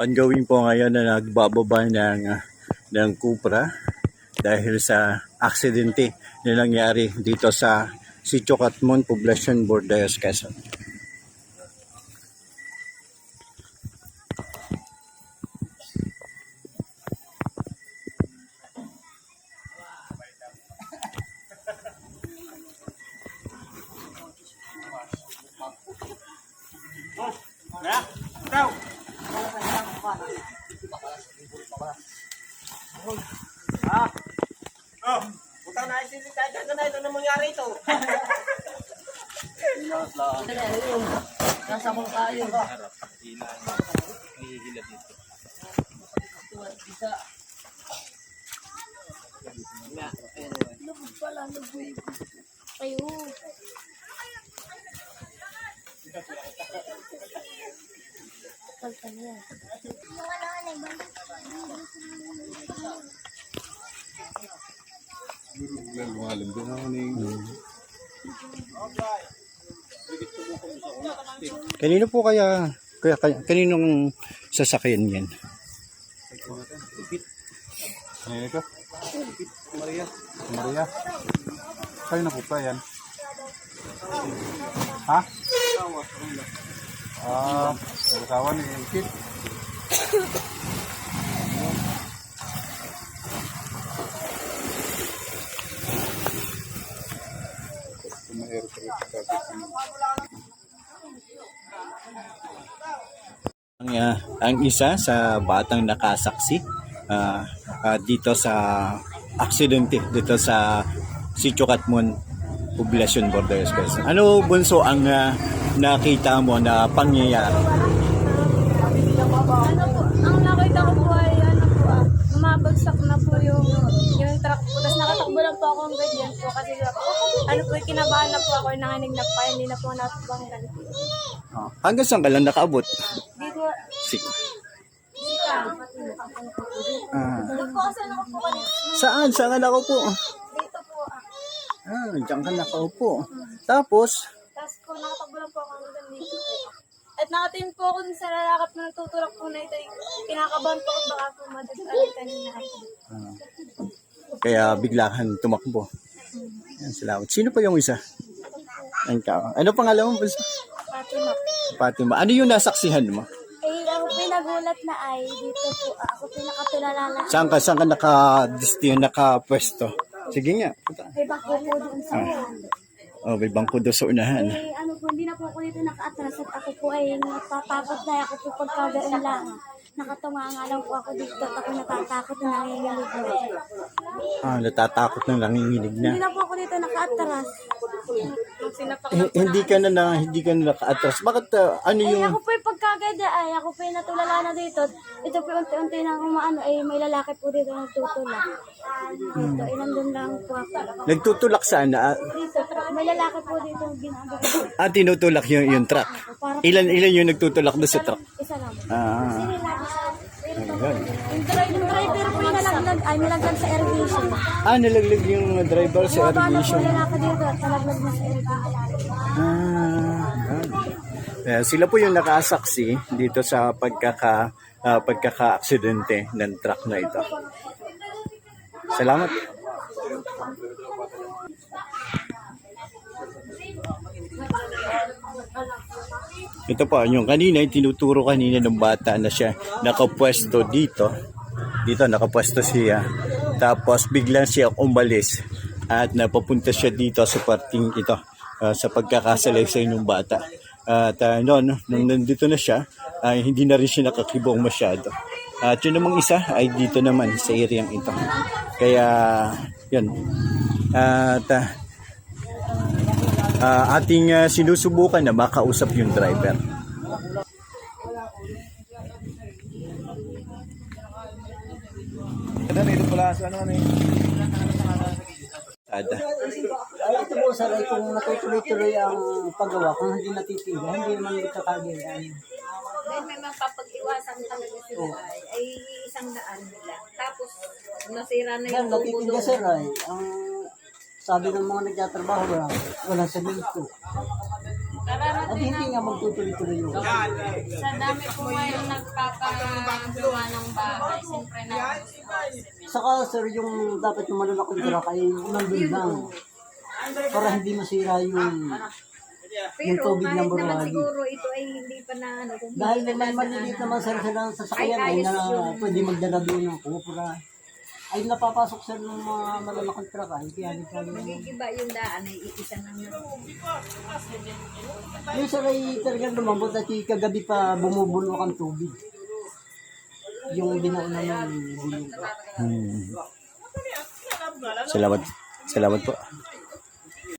ongoing po ngayon na nagbababa ng, ah, ng Cupra dahil sa aksidente na nangyari dito sa Sitio Catmon, Poblacion, Bordayos, Quezon. Utang na isin kahit ano na ito na mangyari ito. Nasa kong tayo. Isa. Lubog pala, lubog. Ayo. Yung ano, ano, ibang- Kanino po kaya, kaya, kaninong sasakyan yan? Eh, ito. Maria. Maria. Kayo na po pa yan. Ha? Ah, uh, kawan ni Kit. Ang, ah, ang isa sa batang nakasaksi ah, ah, dito sa aksidente dito sa Sitio Catmon, Poblacion, Bordayos, Quezon. Ano bunso ang ah, nakita mo na pangyayari? Ano po, ang nakita ko po ay ano po ah, mabagsak na po yung yung truck po. Tapos nakatakbo lang po ako ang ganyan po kasi ano po, kinabahan na po ako, nanginig na pa, hindi na po natubanggan po. Ah, hanggang saan ka lang nakaabot? Dito, Si- dito. ah, saan? Saan ka nakaupo? Dito po ah. Ah, diyan ka nakaupo. Tapos, At nakatingin po ako sa lalakap na nagtutulak po na ito. eh. Kinakabahan po ako baka po madagdagan kanina. ah, kaya biglahan tumakbo. Yan, salamat. Sino pa yung isa? Ang tao. Ano pangalan mo? Fatima. Fatima. Ano yung nasaksihan mo? Eh, ako pinagulat na ay dito po. ah, Ako pinakatulala na. Saan ka, saan ka naka-distiyo, naka-pwesto? Sige nga. punta. May bako po doon sa Oh, may bangko doon sa unahan. Eh, ano hindi na po ako dito naka-atras at ako po ay natatakot na ako po pagkagain lang. Nakatunga nga lang po ako dito at ako natatakot na nanginginig na. Ah, natatakot ng nanginginig na. Hindi na po ako dito naka-atras. Eh, hindi ka na, na hindi ka na naka-atras. Bakit ah, ano Ay, yung ako po yung pagkagada ay ako po yung natulala na dito. Ito po unti-unti nang umaano ay may lalaki po dito nagtutulak. Dito, ay nandun lang po ako. nagtutulak saan na Dito, may lalaki po dito ginagawa. ah, tinutulak yung, yung truck? Ilan ilan yung nagtutulak doon sa truck? Isa lang. Ah, ayun. Yung driver, yung driver po yung nalaglag, ay nalaglag sa irrigation. Ah, nalaglag yung driver sa Bumaba na po irrigation. lalaki dito at nalaglag na sa irrigation. Ah, yan. Eh, sila po yung nakasaksi dito sa pagkaka ah, pagkaka-aksidente ng truck na ito. Salamat. Ito po, yung kanina, yung tinuturo kanina ng bata na siya nakapwesto dito. Dito, nakapwesto siya. Tapos, biglang siya umalis at napapunta siya dito sa parting ito ah, sa pagkakasalaysay ng bata. At uh, noon, nung nandito na siya, ay hindi na rin siya nakakibong masyado. At yun namang isa ay dito naman sa area ito. Kaya, yun. At ah, ah, ating ah, sinusubukan na makausap yung driver. Ano na ito pala sa ano ano eh. Ada. Ay, ito po sir, ay kung natutuloy-tuloy ang paggawa, kung hindi natitigil, hindi naman magkakagayaan. Dahil may mapapag-iwasan talaga sila ay, ay isang daan nila. Tapos, nasira na yung tubo natitigil doon. sir ay, ang sabi ng mga nagtatrabaho wala, walang semento. At hindi nga magtutuloy-tuloy yun. sa dami po ngayon nagpapa gawa ng bahay. Siyempre na Saka sir, yung dapat yung malalaking truck ay nandun lang. Para hindi masira yung yung Pero tubig kahit ng naman Buruagi. siguro ito ay hindi pa na ano. Kung Dahil hindi naman na maliliit naman sir sila sa sasakyan Ay, na pwede magdala doon ng kupura. Ay napapasok sir ng mga malalaking truck ay kaya di kaya Magigiba yung daan ay iisa na nga. Yung sir ay talagang lumambot at kagabi pa bumubulok ang tubig. Yung binauna ng bulong. Hmm. Salamat. Salamat po.